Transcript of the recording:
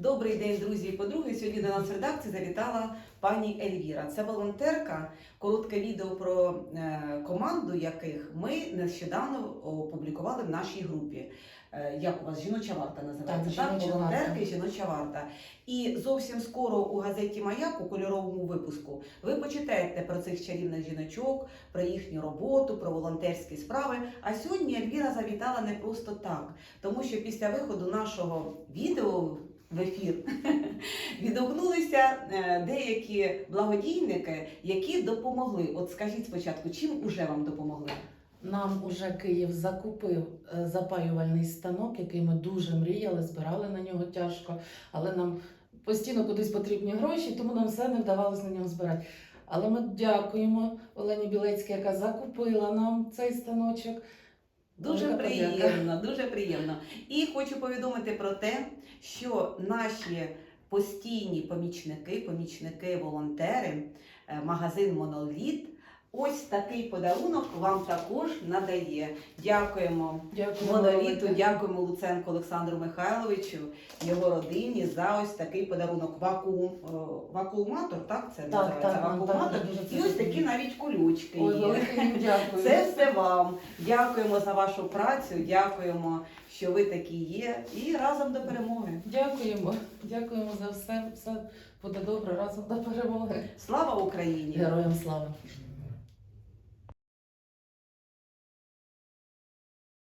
Добрий день, друзі і подруги. Сьогодні до нас в редакції завітала пані Ельвіра. Це волонтерка. Коротке відео про е, команду, яких ми нещодавно опублікували в нашій групі. Е, Як у вас жіноча варта називається? Так, «Жіноча волонтерки, варта». жіноча варта. І зовсім скоро у газеті Маяк у кольоровому випуску ви почитаєте про цих чарівних жіночок, про їхню роботу, про волонтерські справи. А сьогодні Ельвіра завітала не просто так, тому що після виходу нашого відео в ефір відгукнулися е, деякі благодійники, які допомогли. От скажіть спочатку, чим уже вам допомогли? Нам уже Київ закупив е, запаювальний станок, який ми дуже мріяли, збирали на нього тяжко, але нам постійно кудись потрібні гроші, тому нам все не вдавалося на нього збирати. Але ми дякуємо Олені Білецькій, яка закупила нам цей станочок. Дуже приємно, дуже приємно. І хочу повідомити про те, що наші постійні помічники, помічники, волонтери, е, магазин Моноліт. Ось такий подарунок вам також надає. Дякуємо Дякуємо. Моноліту, дякуємо Луценку Олександру Михайловичу, його родині за ось такий подарунок. Вакуум, е, вакууматор, так це Так, називається так, вакууматор. так, І ось такі навіть колючки Ой, є. дякую. Це все вам. Дякуємо за вашу працю. Дякуємо, що ви такі є. І разом до перемоги. Дякуємо. Дякуємо за все. Все буде добре разом до перемоги. Слава Україні! Героям слава!